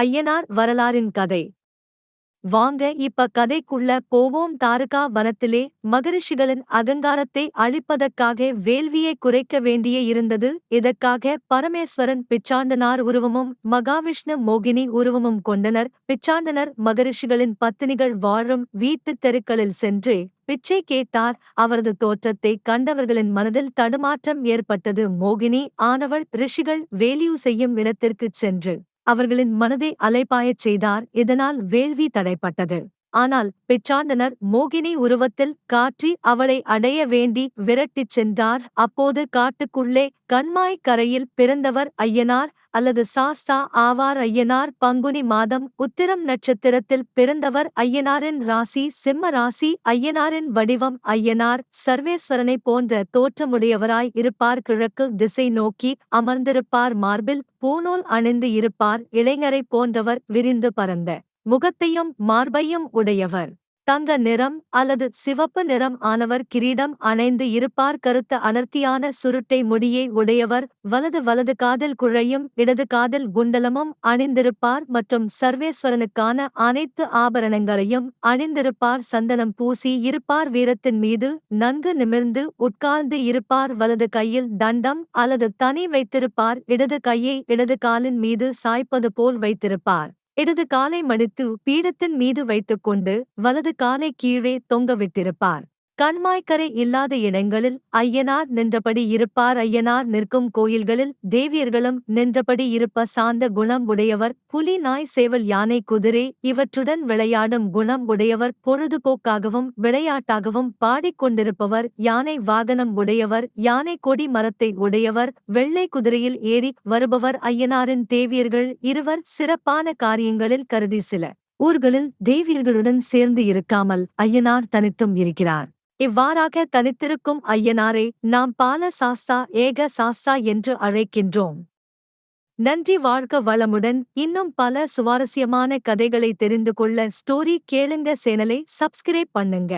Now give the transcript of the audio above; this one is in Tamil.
ஐயனார் வரலாறின் கதை. வாங்க இப்ப கதைக்குள்ள போவோம். தாருகா வனத்திலே மகரிஷிகளின் அகங்காரத்தை அழிப்பதற்காக வேள்வியை குறைக்க வேண்டிய இருந்தது. இதற்காக பரமேஸ்வரன் பிச்சாண்டனார் உருவமும் மகாவிஷ்ணு மோகினி உருவமும் கொண்டனர். பிச்சாண்டனர் மகரிஷிகளின் பத்தினிகள் வாழும் வீட்டுத் தெருக்களில் சென்று பிச்சை கேட்டார். அவரது தோற்றத்தை கண்டவர்களின் மனதில் தடுமாற்றம் ஏற்பட்டது. மோகினி ஆனவள் ரிஷிகள் வேலியூ செய்யும் இடத்திற்குச் சென்று அவர்களின் மனதை அலைபாயச் செய்தார். இதனால் வேள்வி தடைப்பட்டது. ஆனால் பிச்சாண்டனர் மோகினி உருவத்தில் காற்றி அவளை அடைய வேண்டி விரட்டிச் சென்றார். அப்போது காட்டுக்குள்ளே கண்மாய் கரையில் பிறந்தவர் ஐயனார். அல்லது சாஸ்தா ஆவார் ஐயனார் பங்குனி மாதம் உத்திரம் நட்சத்திரத்தில் பிறந்தவர் ஐயனாரின் ராசி சிம்ம ராசி ஐயனாரின் வடிவம் ஐயனார் சர்வேஸ்வரனை போன்ற தோற்றமுடையவராய் இருப்பார். கிழக்கு திசை நோக்கி அமர்ந்திருப்பார். மார்பில் பூநூல் அணிந்து இருப்பார். இளைஞரைப் போன்றவர் விரிந்து பரந்த முகத்தையும் மார்பையும் உடையவர். தங்க நிறம் அல்லது சிவப்பு நிறம் ஆனவர் கிரீடம் அணைந்து இருப்பார். கருத்த அடர்த்தியான சுருட்டை முடியை உடையவர் வலது வலது காதில் குழையும் இடது காதில் குண்டலமும் அணிந்திருப்பார். மற்றும் சர்வேஸ்வரனுக்கான அனைத்து ஆபரணங்களையும் அணிந்திருப்பார். சந்தனம் பூசி இருப்பார். வீரத்தின் மீது நன்கு நிமிர்ந்து உட்கார்ந்து இருப்பார். வலது கையில் தண்டம் அல்லது தனி வைத்திருப்பார். இடது கையை இடது காலின் மீது சாய்ப்பது போல் வைத்திருப்பார். இடது காலை மடித்து பீடத்தின் மீது வைத்துக்கொண்டு வலது காலை கீழே தொங்கவிட்டிருப்பார் கண்மாய்க்கரை இல்லாத இடங்களில் ஐயனார் நின்றபடி இருப்பார். ஐயனார் நிற்கும் கோயில்களில் தேவியர்களும் நின்றபடி இருப்ப சார்ந்த குணம் உடையவர். புலி நாய் சேவல் யானை குதிரை இவற்றுடன் விளையாடும் குணம் உடையவர். பொழுதுபோக்காகவும் விளையாட்டாகவும் பாடிக்கொண்டிருப்பவர். யானை வாகனம் உடையவர். யானை கொடி மரத்தை உடையவர். வெள்ளை குதிரையில் ஏறி வருபவர். ஐயனாரின் தேவியர்கள் இருவர் சிறப்பான காரியங்களில் கருதி சில ஊர்களில் தேவியர்களுடன் சேர்ந்து இருக்காமல் ஐயனார் தனித்தும் இருக்கிறார். இவ்வாறாக தனித்திருக்கும் ஐயனாரை நாம் பால சாஸ்தா ஏக சாஸ்தா என்று அழைக்கின்றோம். நன்றி வாழ்க வளமுடன். இன்னும் பல சுவாரஸ்யமான கதைகளை தெரிந்து கொள்ள ஸ்டோரி கேளுங்க சேனலை சப்ஸ்கிரைப் பண்ணுங்க.